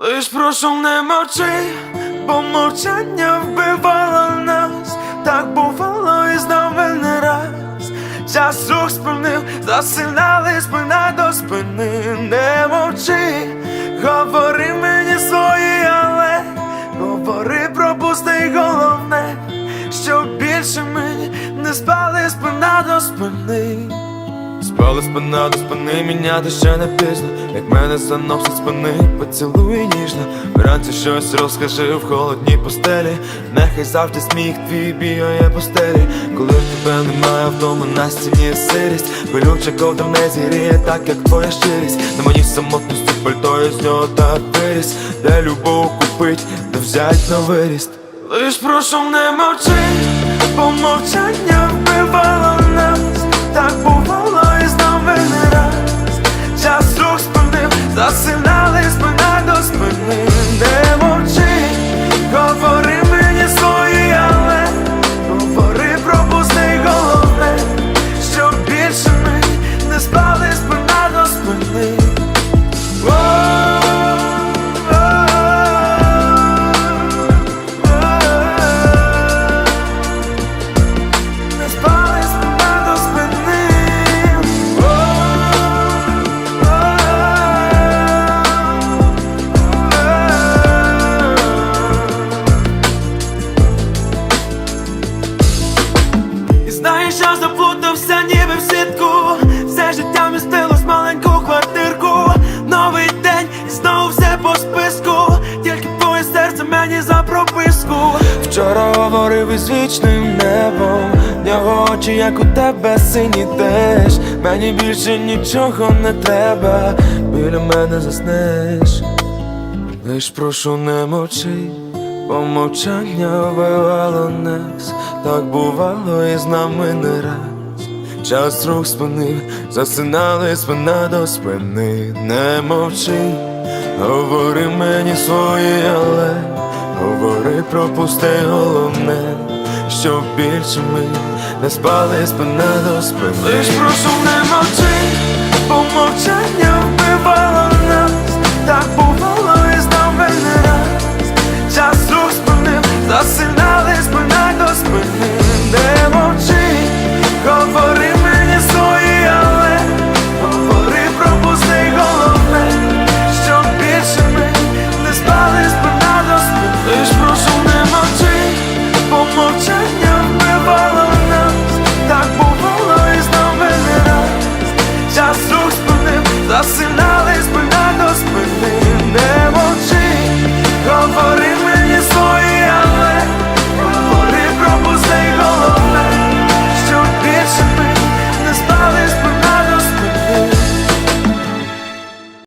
Лиш прошу не мовчи, бо мовчання вбивало нас, так бувало і з не раз. Час рух спинив, засинали спина до спини, не мовчи, говори мені свої, але говори про пусте й головне, що більше ми не спали спина до спини. Спали спина до спини, міняти ще не пізно. Як мене заносить спини, поцілуй ніжно. Вранці щось розкажи в холодній постелі. Нехай завжди сміх твій бігає по стелі Коли тебе немає вдома на стіні сирість. Колюча ковдра не зігріє так, як твоя щирість. На моїй самотності пальто я з нього так виріс. Де любов купить, де взять на виріст. Лиш прошу не мовчи, бо мовчання вбивало нас. Так бувало я заплутався ніби в сітку. Все життя містилось маленьку квартирку. Новий день і знову все по списку. Тільки твоє серце мені за прописку. Вчора говорив із вічним небом. Нього очі, як у тебе сині теж. Мені більше нічого не треба. Біля мене заснеш. Лиш прошу не мовчи, бо мовчання вбивало нас, так бувало і з нами не раз. Час рух спинив, засинали спина до спини, не мовчи, говори мені свої, але говори про пусте головне, що більше ми не спали спина до спини. Лиш прошу не мовчи,